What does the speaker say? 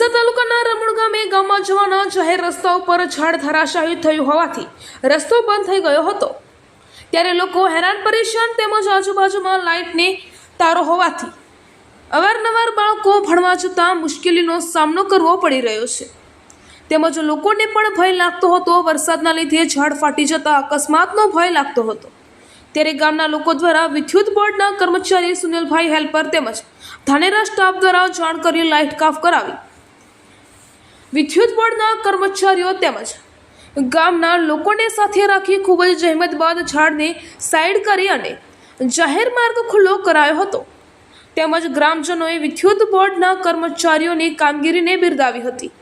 ડીસા તાલુકાના રમણ ગામે ગામમાં જવાના જાહેર રસ્તા ઉપર ઝાડ ધરાશાયી થયું હોવાથી રસ્તો બંધ થઈ ગયો હતો. ત્યારે લોકો હેરાન, પરેશાન તેમજ આજુબાજુમાં લાઇટની તારો હોવાથી અવારનવાર બાળકો ભણવા જતાં મુશ્કેલીનો સામનો કરવો પડી રહ્યો છે. તેમજ લોકોને પણ ભય લાગતો હતો. વરસાદના લીધે ઝાડ ફાટી જતા અકસ્માતનો ભય લાગતો હતો. ત્યારે ગામના લોકો દ્વારા વિદ્યુત બોર્ડના કર્મચારી સુનિલભાઈ હેલ્પર તેમજ ધાનેરા સ્ટાફ દ્વારા જાણ કરી લાઇટ કાફ કરાવી વિદ્યુત બોર્ડના કર્મચારીઓ તેમજ ગામના લોકોને સાથે રાખી ખૂબ જ જહેમત બાદ ઝાડને સાઈડ કરી અને જાહેર માર્ગ ખુલ્લો કરાયો હતો. તેમજ ગ્રામજનોએ વિદ્યુત બોર્ડના કર્મચારીઓની કામગીરીને બિરદાવી હતી.